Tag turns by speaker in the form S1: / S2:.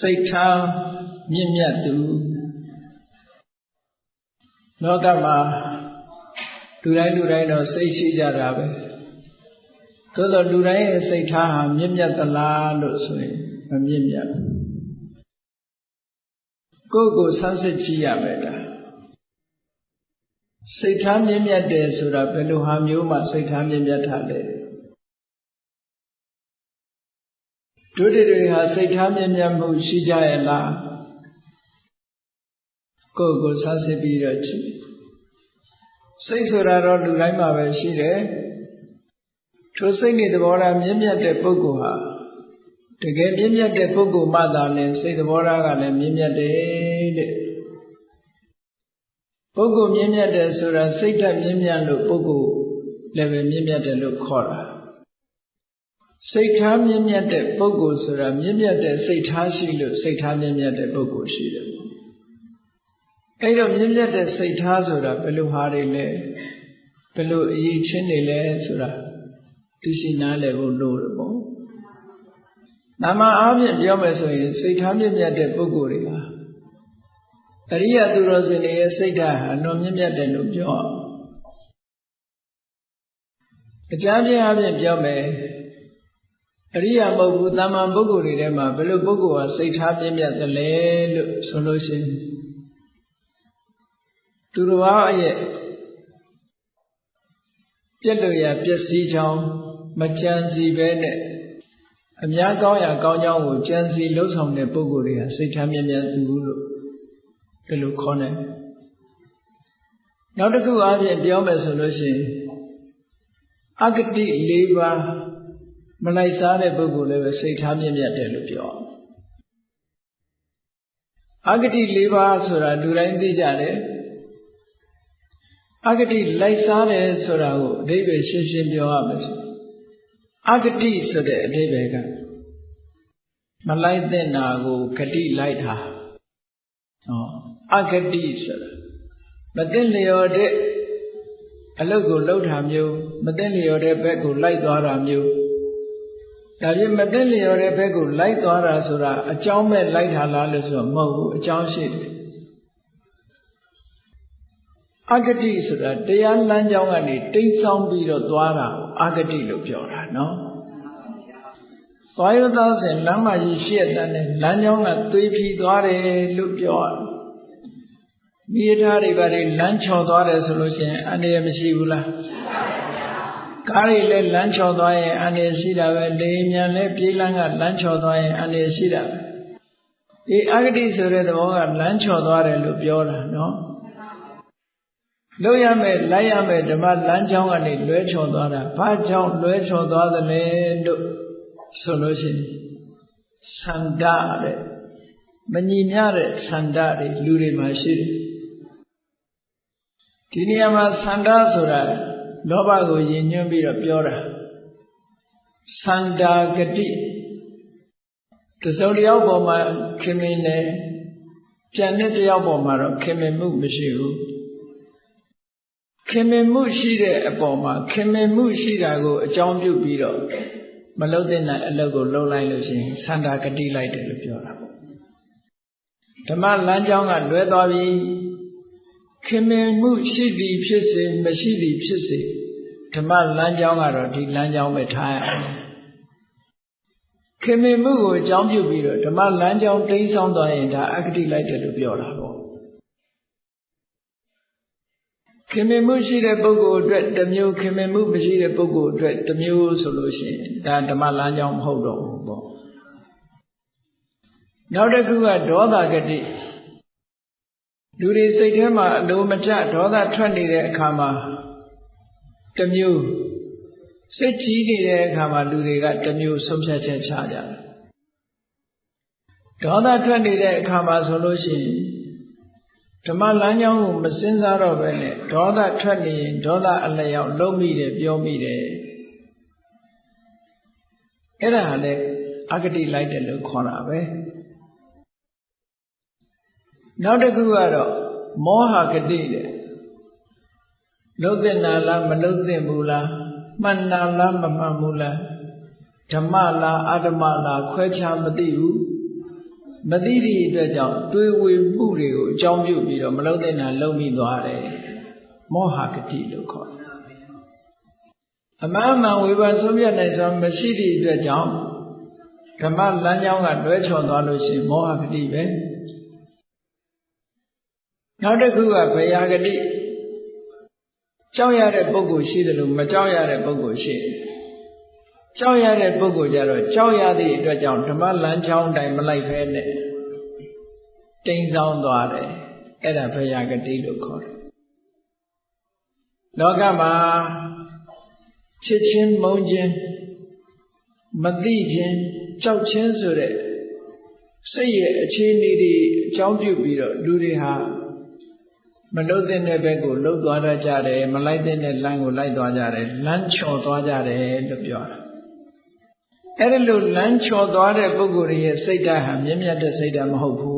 S1: စိတ်ထားမြင့်မြတ်သူလောကမှာလူတိုင်းလူတိုင်းတော့စိတ်ရှိကြတာပဲသို့သောလူတိုင်းရဲ့စိတ်ထားဟာမြင့်မြတ်သလားလို့ဆိုရင်မမြင့်မြတ်ကိုယ့်ကိုဆန်းစစ်ကြည့်ရမယ်ဒါစိတ်ထားမြင့်မြတ်တယ်ဆိုတာဘယ်လိုဟာမျိုးမှစိတ်ထားမြင့်မြတ်တာလဲ ဒုတိယတွေဟာစိတ်ထားမြင့်မြတ်မှုရှိကြရဲ့လားကိုယ့်ကိုဆန်းစစ်ပြီးတော့ကြည့်စိတ်ဆိုတာတော့လူတိုင်းမှာပဲရှိတယ်ထိုစိတ်နဲ့သဘောထားမြင့်မြတ်တဲ့ပုဂ္ဂိုလ်ဟာတကယ်မြင့်မြတ်တဲ့ပုဂ္ဂိုလ်မှသာလဲစိတ်သဘောထားကလည်းမြင့်မြတ်တယ်တဲ့ပုဂ္ဂိုလ်မြင့်မြတ်တယ်ဆိုတာစိတ်ဓာတ်မြင့်မြတ်လို့ပုဂ္ဂိုလ်လည်းပဲမြင့်မြတ်တယ်လို့ခေါ်တာ စိတ်ထားမြင့်မြတ်တဲ့ပုဂ္ဂိုလ်ဆိုတာမြင့်မြတ်တဲ့စိတ်ထားရှိလို့စိတ်ထားမြင့်မြတ်တဲ့ပုဂ္ဂိုလ်ရှိတယ်အဲ့တော့မြင့်မြတ်တဲ့စိတ်ထားဆိုတာဘယ်လိုဟာတွေလဲဘယ်လိုအရေးချင်းတွေလဲဆိုတာသိရှိနားလည်ဖို့လိုတယ်ပေါ့။နာမအားဖြင့်ပြောမယ်ဆိုရင်စိတ်ထားမြင့်မြတ်တဲ့ပုဂ္ဂိုလ်တွေဟာအရိယသူတော်စင်တွေရဲ့စိတ်ဓာတ်ဟာလွန်မြင့်မြတ်တယ်လို့ပြောအောင်။အကြမ်းပြင်းအားဖြင့်ပြောမယ် အရိယာမဟုတ်ဘူးတာမန်ပုဂ္ဂိုလ်တွေထဲမှာဘယ်လိုပုဂ္ဂိုလ်ဟာစိတ်ထားပြင်းပြတ်သလဲလို့ဆိုလို့ရှိရင်သူတော်ဘာရဲ့ပြက်လို့ရပျက်စီးချောင်းမကြံစီပဲနဲ့အများကောင်းရာကောင်းကြောင်းကိုကြံစီလှုပ်ဆောင်တဲ့ပုဂ္ဂိုလ်တွေကစိတ်ထားမြဲမြဲသူလို့ဒီလိုခေါ်နေနောက်တစ်ခုအားဖြင့်ပြောမယ်ဆိုလို့ရှိရင်အဂတိ၄ပါး မလိုက်စားတဲ့ပုဂ္ဂိုလ်လည်းပဲစိတ်ထားမြင့်မြတ်တယ်လို့ပြောအဂတိ၄ပါးဆိုတာလူတိုင်းသိကြတယ်အဂတိလိုက်စားတယ်ဆိုတာကိုအဓိပ္ပာယ်ရှင်းရှင်းပြောရမယ်အဂတိဆိုတဲ့အဓိပ္ပာယ်ကမလိုက်တဲ့နာကိုဂတိလိုက်တာဟောအဂတိဆိုတာမသိလျော်တဲ့အလုပ်ကိုလုပ်တာမျိုးမသိလျော်တဲ့ဘက်ကိုလိုက်သွားတာမျိုး ဒါပြင်မသိလျော်တဲ့ဘက်ကိုလိုက်သွားတာဆိုတာအကြောင်းမဲ့လိုက်တာလားလို့ဆိုတော့မဟုတ်ဘူးအကြောင်းရှိတယ်အဂတိဆိုတာတရားလမ်းကြောင်းကနေတိမ်ဆောင်ပြီးတော့သွားတာအဂတိလို့ပြောတာနော်သွားရသောစဉ်လမ်းမကြီးရှေ့တန်းနဲ့လမ်းကြောင်းကသွေးဖြီးသွားတယ်လို့ပြောရတယ်မိသားတွေဘာတွေလမ်းချော်သွားတယ်ဆိုလို့ရှိရင်အန္တရာယ်မရှိဘူးလား ကားတွေလည်းလမ်းချော်သွားရင်အန္တရာယ်ရှိတာပဲလေမြန်လည်းပြေးလမ်းကလမ်းချော်သွားရင်အန္တရာယ်ရှိတာပဲဒီအဂတိဆိုတဲ့သဘောကလမ်းချော်သွားတယ်လို့ပြောတာနော်လို့ရမယ်လိုက်ရမယ်ဓမ္မလမ်းကြောင်းကနေလွဲချော်သွားတာဘာကြောင့်လွဲချော်သွားသလဲလို့ဆိုလို့ရှိရင်သန္တာတဲ့မညီမျှတဲ့သန္တာတွေလူတွေမှာရှိတယ်ဒီနေရာမှာသန္တာဆိုတာ လောဘကိုယဉ်ညွှန်းပြီးတော့ပြောတာသန္တာဂတိတစုံတစ်ယောက်ပေါ်မှာခင်မင်းနဲ့ကြံတဲ့တစ်ယောက်ပေါ်မှာတော့ခင်မင်မှုမရှိဘူးခင်မင်မှုရှိတဲ့အပေါ်မှာခင်မင်မှုရှိတာကိုအကြောင်းပြုပြီးတော့မလုတဲ့နိုင်အလုပ်ကိုလုပ်လိုက်လို့ရှိရင်သန္တာဂတိလိုက်တယ်လို့ပြောတာပေါ့ဓမ္မလမ်းကြောင်းကလွဲသွားပြီ ခင်မင်မှုရှိသည်ဖြစ်စေမရှိသည်ဖြစ်စေဓမ္မလမ်းကြောင်းကတော့ဒီလမ်းကြောင်းပဲထားရအောင်ခင်မင်မှုကိုအကြောင်းပြုပြီးတော့ဓမ္မလမ်းကြောင်းတိမ်းဆောင်သွားရင်ဒါအဂတိလိုက်တယ်လို့ပြောတာပေါ့ခင်မင်မှုရှိတဲ့ပုဂ္ဂိုလ်အတွက်တစ်မျိုးခင်မင်မှုမရှိတဲ့ပုဂ္ဂိုလ်အတွက်တစ်မျိုးဆိုလို့ရှိရင်ဒါဓမ္မလမ်းကြောင်းမဟုတ်တော့ဘူးပေါ့နောက်တစ်ခုကဒေါသဂတိ လူတွေစိတ်ထဲမှာအလိုမကျဒေါသထွက်နေတဲ့အခါမှာတမျိုးစိတ်ကြီးနေတဲ့အခါမှာလူတွေကတမျိုးဆုံးဖြတ်ချက်ချကြတယ်ဒေါသထွက်နေတဲ့အခါမှာဆိုလို့ရှိရင်ဓမ္မလမ်းကြောင်းကိုမစင်စားတော့ပဲနဲ့ဒေါသထွက်နေရင်ဒေါသအလျောက်လုံးမိတယ်ပြောမိတယ်အဲ့ဒါလည်းအဂတိလိုက်တယ်လို့ခေါ်တာပဲ နောက်တစ်ခုကတော့မောဟဂတိတဲ့လုတ်တဲ့နာလားမလုတ်တဲ့ဘူးလားမှန်နာလားမမှန်ဘူးလားဓမ္မလားအဓမ္မလားခွဲခြားမသိဘူးမမသိသည့်အတွက်ကြောင့်တွေးဝေမှုတွေကိုအကြောင်းပြုပြီးတော့မလုံးတဲ့နာလုံးမိသွားတယ်မောဟဂတိလို့ခေါ်တယ်အမှန်မှန်ဝေဘာဆုံးဖြတ်နိုင်စွာမရှိသည့်အတွက်ကြောင့်ဓမ္မလမ်းကြောင်းကတွဲချော်သွားလို့ရှိရင်မောဟဂတိပဲ နောက်တစ်ခုကဘယဂတိကြောက်ရတဲ့ပုဂ္ဂိုလ်ရှိတယ်လို့မကြောက်ရတဲ့ပုဂ္ဂိုလ်ရှိတယ်ကြောက်ရတဲ့ပုဂ္ဂိုလ်ကြတော့ကြောက်ရသည့်အတွက်ကြောင့်ဓမ္မလမ်းကြောင်းတိုင်းမလိုက်ဖဲနဲ့တိမ်ဆောင်းသွားတယ်အဲ့ဒါဘယဂတိလို့ခေါ်တယ်လောကမှာချစ်ချင်းမုန်းချင်းမသိချင်းကြောက်ချင်းဆိုတဲ့စိတ်ရဲ့အခြေအနေတွေအကြောင်းပြုပြီးတော့လူတွေဟာ မလုတဲ့ဘက်ကိုလှုပ်သွားတတ်ကြတယ်မလိုက်တဲ့လမ်းကိုလိုက်သွားကြတယ်လမ်းချော်သွားကြတယ်လို့ပြောတာအဲ့ဒီလိုလမ်းချော်သွားတဲ့ပုဂ္ဂိုလ်ရဲ့စိတ်ဓာတ်ဟာမြင့်မြတ်တဲ့စိတ်ဓာတ်မဟုတ်ဘူးတဲ့